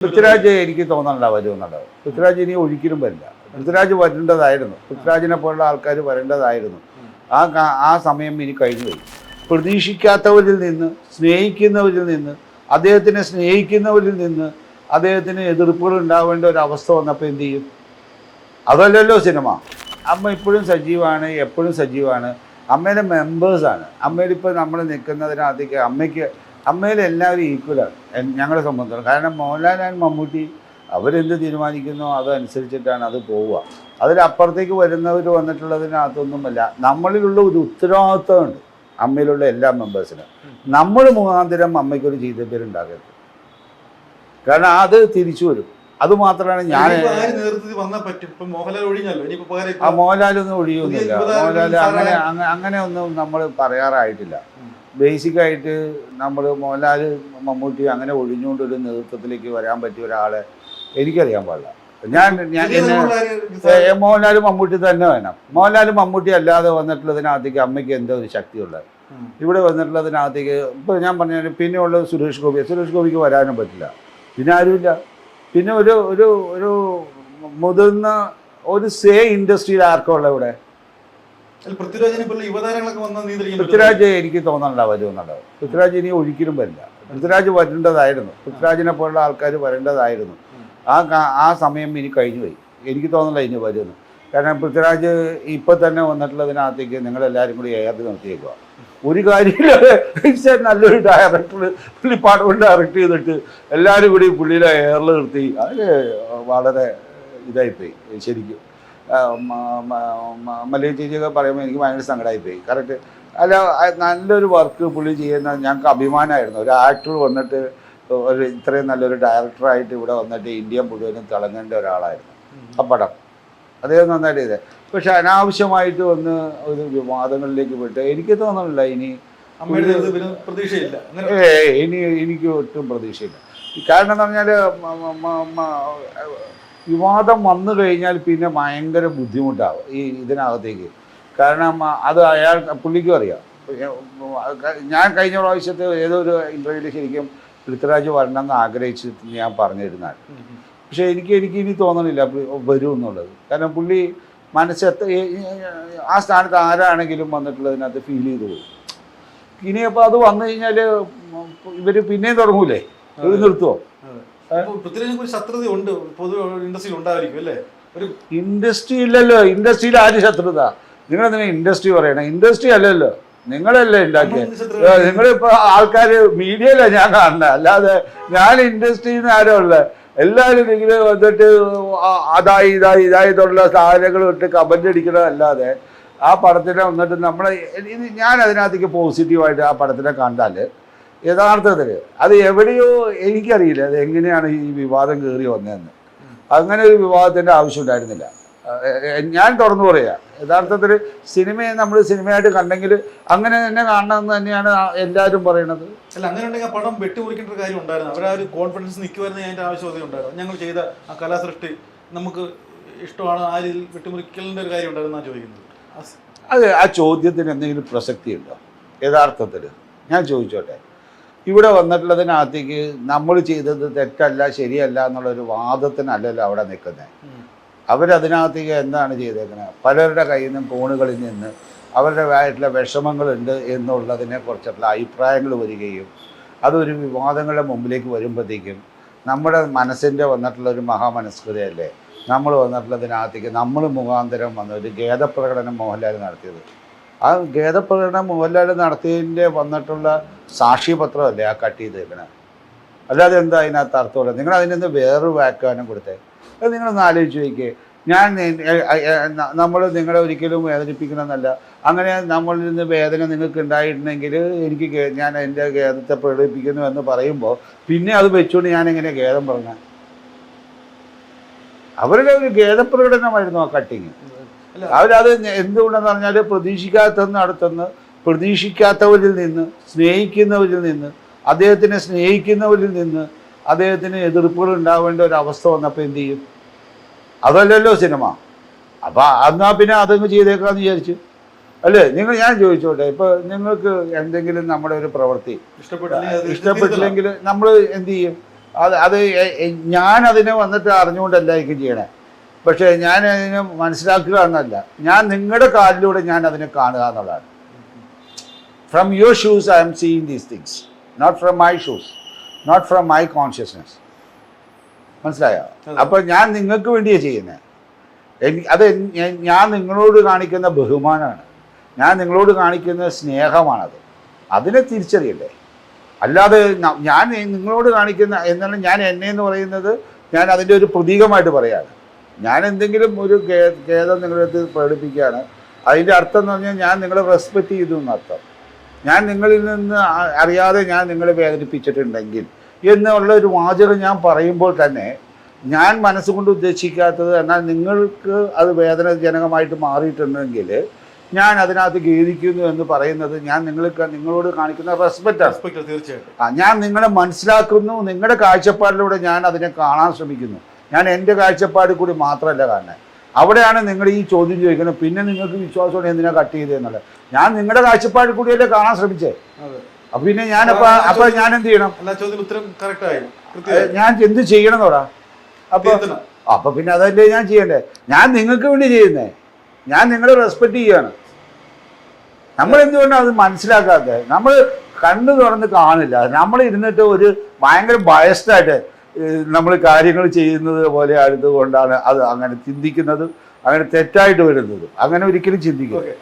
പൃഥ്വിരാജ് എനിക്ക് തോന്നണ്ട വരുമെന്നുള്ളത് പൃഥ്വിരാജ് ഇനി ഒരിക്കലും വരില്ല. പൃഥ്വിരാജ് വരേണ്ടതായിരുന്നു. പൃഥ്വിരാജിനെ പോലുള്ള ആൾക്കാർ വരേണ്ടതായിരുന്നു. ആ ആ സമയം ഇനി കഴിഞ്ഞു പോയി. പ്രതീക്ഷിക്കാത്തവരിൽ നിന്ന് സ്നേഹിക്കുന്നവരിൽ നിന്ന് അദ്ദേഹത്തിനെ സ്നേഹിക്കുന്നവരിൽ നിന്ന് അദ്ദേഹത്തിന് എതിർപ്പുകൾ ഉണ്ടാവേണ്ട ഒരു അവസ്ഥ വന്നപ്പോൾ എന്ത് ചെയ്യും? അതല്ലല്ലോ സിനിമ. അമ്മ ഇപ്പോഴും സജീവമാണ് എപ്പോഴും സജീവമാണ് അമ്മയുടെ മെമ്പേഴ്സാണ് അമ്മയുടെ ഇപ്പോൾ നമ്മൾ നിൽക്കുന്നതിനകത്തേക്ക് അമ്മയ്ക്ക് അമ്മയിൽ എല്ലാവരും ഈക്വലാണ് ഞങ്ങളെ സംബന്ധിച്ചിടത്തോളം കാരണം മോഹൻലാൽ ആൻഡ് മമ്മൂട്ടി അവരെന്ത് തീരുമാനിക്കുന്നോ അതനുസരിച്ചിട്ടാണ് അത് പോവുക. അതിലപ്പുറത്തേക്ക് വരുന്നവർ വന്നിട്ടുള്ളതിനകത്തൊന്നുമല്ല നമ്മളിലുള്ള ഒരു ഉത്തരവാദിത്വമുണ്ട് അമ്മയിലുള്ള എല്ലാ മെമ്പേഴ്സിനും നമ്മൾ മുഖാന്തരം അമ്മയ്ക്കൊരു ഉണ്ടാകരുത് കാരണം അത് തിരിച്ചു വരും. അത് മാത്രമാണ് ഞാൻ മോഹൻലാൽ മോഹൻലാലൊന്നും ഒഴിയൊന്നുമില്ല മോഹൻലാൽ അങ്ങനെ അങ്ങനെ ഒന്നും നമ്മൾ പറയാറായിട്ടില്ല. ബേസിക്കായിട്ട് നമ്മൾ മോഹൻലാൽ മമ്മൂട്ടി അങ്ങനെ ഒഴിഞ്ഞുകൊണ്ട് ഒരു നേതൃത്വത്തിലേക്ക് വരാൻ പറ്റിയ ഒരാളെ എനിക്കറിയാൻ പാടില്ല. ഞാൻ ഞാൻ മോഹൻലാൽ മമ്മൂട്ടി തന്നെ വേണം. മോഹൻലാൽ മമ്മൂട്ടി അല്ലാതെ വന്നിട്ടുള്ളതിനകത്തേക്ക് അമ്മയ്ക്ക് എന്താ ഒരു ശക്തിയുള്ളത്. ഇവിടെ വന്നിട്ടുള്ളതിനകത്തേക്ക് ഇപ്പോൾ ഞാൻ പറഞ്ഞ പിന്നെ ഉള്ളത് സുരേഷ് ഗോപി സുരേഷ് ഗോപിക്ക് വരാനും പറ്റില്ല. പിന്നെ ആരുമില്ല. പിന്നെ ഒരു ഒരു ഒരു മുതിർന്ന ഒരു സേ ഇൻഡസ്ട്രിയിൽ ആർക്കുള്ള ഇവിടെ? പൃഥ്വിരാജ് എനിക്ക് തോന്നണ്ട വരുമെന്നുള്ളത് പൃഥ്വിരാജ് ഇനി ഒരിക്കലും വരില്ല. പൃഥ്വിരാജ് വരേണ്ടതായിരുന്നു. പൃഥ്വിരാജിനെ പോലുള്ള ആൾക്കാർ വരേണ്ടതായിരുന്നു. ആ ആ സമയം ഇനി കഴിഞ്ഞു പോയി. എനിക്ക് തോന്നുന്നില്ല ഇനി വരുമെന്ന്. കാരണം പൃഥ്വിരാജ് ഇപ്പം തന്നെ വന്നിട്ടുള്ളതിനകത്തേക്ക് നിങ്ങളെല്ലാവരും കൂടി ഏറി നിർത്തിയേക്കുക ഒരു കാര്യമില്ല. നല്ലൊരു ഡയറക്ടർ പുള്ളി പടം ഡയറക്റ്റ് ചെയ്തിട്ട് എല്ലാവരും കൂടി പുള്ളിയിലെ എയറിൽ നിർത്തി. അത് വളരെ ഇതായിപ്പോയി ശരിക്കും. ആ, മ- മ- മ- മല്ലി ചേച്ചിയൊക്കെ പറയുമ്പോൾ എനിക്ക് ഭയങ്കര സങ്കടമായിപ്പോയി കറക്റ്റ് അല്ല നല്ലൊരു വർക്ക് പുള്ളി ചെയ്യുന്ന ഞങ്ങൾക്ക് അഭിമാനമായിരുന്നു ഒരു ആക്ടർ വന്നിട്ട് ഒരു ഇത്രയും നല്ലൊരു ഡയറക്ടറായിട്ട് ഇവിടെ വന്നിട്ട് ഇന്ത്യ മുഴുവനും തിളങ്ങേണ്ട ഒരാളായിരുന്നു. ആ പടം. അദ്ദേഹം നന്നായിട്ട് ചെയ്തത് പക്ഷെ അനാവശ്യമായിട്ട് വന്ന് ഒരു വിവാദങ്ങളിലേക്ക് വിട്ട് എനിക്ക് തോന്നുന്നില്ല ഇനി പ്രതീക്ഷയില്ല. ഇനി എനിക്ക് ഒട്ടും പ്രതീക്ഷയില്ല. കാരണം എന്ന് പറഞ്ഞാൽ വിവാദം വന്നു കഴിഞ്ഞാൽ പിന്നെ ഭയങ്കര ബുദ്ധിമുട്ടാവും ഈ ഇതിനകത്തേക്ക്. കാരണം അത് അയാൾ പുള്ളിക്കും അറിയാം. ഞാൻ കഴിഞ്ഞ പ്രാവശ്യത്തെ ഏതോ ഒരു ഇന്റർവ്യൂവിൽ ശരിക്കും പൃഥ്വിരാജ് വരണമെന്ന് ആഗ്രഹിച്ച് ഞാൻ പറഞ്ഞിരുന്നാൽ. പക്ഷേ എനിക്ക് എനിക്ക് ഇനി തോന്നണില്ല വരൂ എന്നുള്ളത്. കാരണം പുള്ളി മനസ്സെത്ത ആ സ്ഥാനത്ത് ആരാണെങ്കിലും വന്നിട്ടുള്ളതിനകത്ത് ഫീൽ ചെയ്തു പോകും. ഇനിയപ്പോൾ അത് വന്നു കഴിഞ്ഞാൽ ഇവർ പിന്നെയും തുടങ്ങൂലേ? ഇത് നിർത്തുമോ പൃഥ്വിരാജിനെ കുറിച്ച് ശത്രുത ഉണ്ട് പൊതു ഇൻഡസ്ട്രിയിൽ ഉണ്ടായിരിക്കും അല്ലേ? ഒരു ഇൻഡസ്ട്രി ഇല്ലല്ലോ ഇൻഡസ്ട്രിയിൽ ആര് ശത്രുത? നിങ്ങൾ എന്തിനാ ഇൻഡസ്ട്രി പറയണം? ഇൻഡസ്ട്രി അല്ലല്ലോ നിങ്ങളല്ലേ നമ്മൾ ശത്രുത നിങ്ങളിപ്പോ ആൾക്കാർ മീഡിയയിലാണ് ഞാൻ കാണുന്നത് അല്ലാതെ ഞാൻ ഇൻഡസ്ട്രിയിൽ നിന്ന് ആരോ ഉള്ളത് എല്ലാവരും നിങ്ങൾ വന്നിട്ട് അതായി ഇതായി ഇതായി എന്നുള്ള സാധനങ്ങൾ ഇട്ട് കമന്റ് അടിക്കണതല്ലാതെ ആ പടത്തിനെ വന്നിട്ട് നമ്മളെ ഞാൻ അതിനകത്തേക്ക് പോസിറ്റീവായിട്ട് ആ പടത്തിനെ കണ്ടാൽ യഥാർത്ഥത്തിൽ അത് എവിടെയോ എനിക്കറിയില്ല അത് എങ്ങനെയാണ് ഈ വിവാദം കയറി വന്നതെന്ന്. അങ്ങനെ ഒരു വിവാദത്തിന്റെ ആവശ്യം ഉണ്ടായിരുന്നില്ല. ഞാൻ തുറന്നു പറയാ യഥാർത്ഥത്തിൽ സിനിമയെ നമ്മൾ സിനിമയായിട്ട് കണ്ടെങ്കിൽ അങ്ങനെ തന്നെ കാണണമെന്ന് തന്നെയാണ് എല്ലാവരും പറയണത്. അല്ല അങ്ങനെ ഉണ്ടെങ്കിൽ ആ പടം വെട്ടിമുറിക്കേണ്ട ഒരു കാര്യം ഉണ്ടായിരുന്നു. അവർ ആ ഒരു കോൺഫിഡൻസ് നിൽക്കുമായിരുന്നു ആവശ്യം ആവശ്യകത ഉണ്ടായിരുന്നു. ഞങ്ങൾ ചെയ്ത ആ കലാസൃഷ്ടി നമുക്ക് ഇഷ്ടമാണ് ആ രീതിയിൽ വെട്ടിമുറിക്കലിന്റെ ഒരു കാര്യം ഉണ്ടായിരുന്നു ചോദിക്കുന്നത്. ആ സ്- അത് ആ ചോദ്യത്തിന് എന്തെങ്കിലും പ്രസക്തി ഉണ്ടോ യഥാർത്ഥത്തിൽ ഞാൻ ചോദിച്ചോട്ടെ. ഇവിടെ വന്നിട്ടുള്ളതിനകത്തേക്ക് നമ്മൾ ചെയ്തത് തെറ്റല്ല ശരിയല്ല എന്നുള്ളൊരു വാദത്തിനല്ലല്ലോ അവിടെ നിൽക്കുന്നത്. അവരതിനകത്തേക്ക് എന്താണ് ചെയ്തേക്കുന്നത് പലരുടെ കയ്യിൽ നിന്നും ഫോണുകളിൽ നിന്ന് അവരുടെ ആയിട്ടുള്ള വിഷമങ്ങളുണ്ട് എന്നുള്ളതിനെ കുറിച്ചുള്ള അഭിപ്രായങ്ങൾ വരികയും അതൊരു വിവാദങ്ങളുടെ മുമ്പിലേക്ക് വരുമ്പോഴത്തേക്കും നമ്മുടെ മനസ്സിന്റെ വന്നിട്ടുള്ള ഒരു മഹാമനസ്കൃതയല്ലേ? നമ്മൾ വന്നിട്ടുള്ളതിനകത്തേക്ക് നമ്മൾ മുഖാന്തരം വന്ന ഒരു ഖേദപ്രകടനം മോഹൻലാൽ നടത്തിയത്. ആ ഖേദപ്രകടനം മോഹൻലാൽ നടത്തിയതിന്റെ വന്നിട്ടുള്ള സാക്ഷിപത്രമല്ലേ ആ കട്ട് ചെയ്തേക്കണേ? അല്ലാതെ എന്താ അതിനകത്ത് അർത്ഥമുള്ളത്? നിങ്ങൾ അതിനൊന്ന് വേറൊരു വ്യാഖ്യാനം കൊടുത്തേ. അത് നിങ്ങളൊന്ന് ആലോചിച്ച് നോക്കിയേ. ഞാൻ നമ്മൾ നിങ്ങളെ ഒരിക്കലും വേദനിപ്പിക്കണമെന്നല്ല അങ്ങനെ നമ്മളിൽ നിന്ന് വേദന നിങ്ങൾക്ക് ഉണ്ടായിട്ടുണ്ടെങ്കിൽ എനിക്ക് ഞാൻ എന്റെ ഖേദത്തെ പ്രകടിപ്പിക്കുന്നു എന്ന് പറയുമ്പോൾ പിന്നെ അത് വെച്ചുകൊണ്ട് ഞാൻ എങ്ങനെ ഖേദം പറഞ്ഞ അവരുടെ ഒരു ഖേദപ്രകടനമായിരുന്നു ആ കട്ടിങ്. അവരത് എന്തുകൊണ്ടെന്ന് പറഞ്ഞാൽ പ്രതീക്ഷിക്കാത്തന്ന് അടുത്തുനിന്ന് പ്രതീക്ഷിക്കാത്തവരിൽ നിന്ന് സ്നേഹിക്കുന്നവരിൽ നിന്ന് അദ്ദേഹത്തിനെ സ്നേഹിക്കുന്നവരിൽ നിന്ന് അദ്ദേഹത്തിന് എതിർപ്പുകൾ ഉണ്ടാവേണ്ട ഒരു അവസ്ഥ വന്നപ്പോൾ എന്ത് ചെയ്യും? അതല്ലല്ലോ സിനിമ. അപ്പം എന്നാ പിന്നെ അതങ്ങ് ചെയ്തേക്കാന്ന് വിചാരിച്ചു. അല്ലേ? നിങ്ങൾ ഞാൻ ചോദിച്ചോട്ടെ ഇപ്പൊ നിങ്ങൾക്ക് എന്തെങ്കിലും നമ്മുടെ ഒരു പ്രവൃത്തി ഇഷ്ടപ്പെട്ടില്ലെങ്കിൽ നമ്മൾ എന്ത് ചെയ്യും? അത് അത് ഞാൻ അതിനെ വന്നിട്ട് അറിഞ്ഞുകൊണ്ടല്ല എനിക്ക് ചെയ്യണേ. പക്ഷേ ഞാൻ അതിനെ മനസ്സിലാക്കുക എന്നല്ല ഞാൻ നിങ്ങളുടെ കാലിലൂടെ ഞാൻ അതിനെ കാണുക എന്നുള്ളതാണ്. From your shoes I'm seeing these things not from my shoes not from my consciousness മനസ്സിലായോ. അപ്പോൾ ഞാൻ നിങ്ങൾക്ക് വേണ്ടിയാണ് ചെയ്യുന്നത് എനിക്ക് അത് ഞാൻ- ഞാൻ നിങ്ങളോട് കാണിക്കുന്ന ബഹുമാനമാണ്. ഞാൻ നിങ്ങളോട് കാണിക്കുന്ന സ്നേഹമാണത്. അതിനെ തിരിച്ചറിയണ്ടേ? അല്ലാതെ ഞാൻ നിങ്ങളോട് കാണിക്കുന്ന എന്നാലും ഞാൻ എന്നെ എന്ന് പറയുന്നത് ഞാൻ അതിന്റെ ഒരു പ്രതീകമായിട്ട് പറയാണ് ഞാൻ എന്തെങ്കിലും ഒരു ഖേദം നിങ്ങളുടെ അടുത്ത് പ്രകടിപ്പിക്കുകയാണ്. അതിന്റെ അർത്ഥം എന്ന് പറഞ്ഞാൽ ഞാൻ നിങ്ങളെ റെസ്പെക്റ്റ് ചെയ്തു എന്നർത്ഥം ഞാൻ നിങ്ങളിൽ നിന്ന് അറിയാതെ ഞാൻ നിങ്ങളെ വേദനിപ്പിച്ചിട്ടുണ്ടെങ്കിൽ എന്നുള്ള ഒരു വാചകം ഞാൻ പറയുമ്പോൾ തന്നെ ഞാൻ മനസ്സുകൊണ്ട് ഉദ്ദേശിക്കാത്തത് എന്നാൽ നിങ്ങൾക്ക് അത് വേദനജനകമായിട്ട് മാറിയിട്ടുണ്ടെങ്കിൽ ഞാൻ അതിനകത്ത് ഖേദിക്കുന്നു എന്ന് പറയുന്നത് ഞാൻ നിങ്ങൾക്ക് നിങ്ങളോട് കാണിക്കുന്ന റെസ്പെക്റ്റ് ആണ് തീർച്ചയായിട്ടും. ആ, ഞാൻ നിങ്ങളെ മനസ്സിലാക്കുന്നു നിങ്ങളുടെ കാഴ്ചപ്പാടിലൂടെ ഞാൻ അതിനെ കാണാൻ ശ്രമിക്കുന്നു. ഞാൻ എന്റെ കാഴ്ചപ്പാടിൽ കൂടി മാത്രമല്ല കാരണം അവിടെയാണ് നിങ്ങൾ ഈ ചോദ്യം ചോദിക്കുന്നത്. പിന്നെ നിങ്ങൾക്ക് വിശ്വാസമാണ് എന്തിനാ കട്ട് ചെയ്തതെന്നുള്ളത് ഞാൻ നിങ്ങളുടെ കാഴ്ചപ്പാടിൽ കൂടിയല്ലേ കാണാൻ ശ്രമിച്ചേ. അപ്പൊ പിന്നെ ഞാൻ അപ്പൊ ഞാൻ എന്ത് ചെയ്യണം? ഉത്തരം ഞാൻ എന്ത് ചെയ്യണം തോടാ അപ്പൊ അപ്പൊ പിന്നെ അതല്ലേ ഞാൻ ചെയ്യണ്ടേ? ഞാൻ നിങ്ങൾക്ക് വേണ്ടി ചെയ്യുന്നേ. ഞാൻ നിങ്ങളെ റെസ്പെക്ട് ചെയ്യാണ്. നമ്മൾ എന്തുകൊണ്ടാണ് അത് മനസ്സിലാക്കാത്തത് നമ്മൾ കണ്ണു തുറന്ന് കാണില്ല. നമ്മൾ ഇരുന്നിട്ട് ഒരു ഭയങ്കര ബയസ്ഡായിട്ട് നമ്മൾ കാര്യങ്ങൾ ചെയ്യുന്നത് പോലെ ആയതുകൊണ്ടാണ് അത് അങ്ങനെ ചിന്തിക്കുന്നത്. അങ്ങനെ തെറ്റായിട്ട് വരുന്നത്. അങ്ങനെ ഒരിക്കലും ചിന്തിക്കില്ല ഓക്കെ.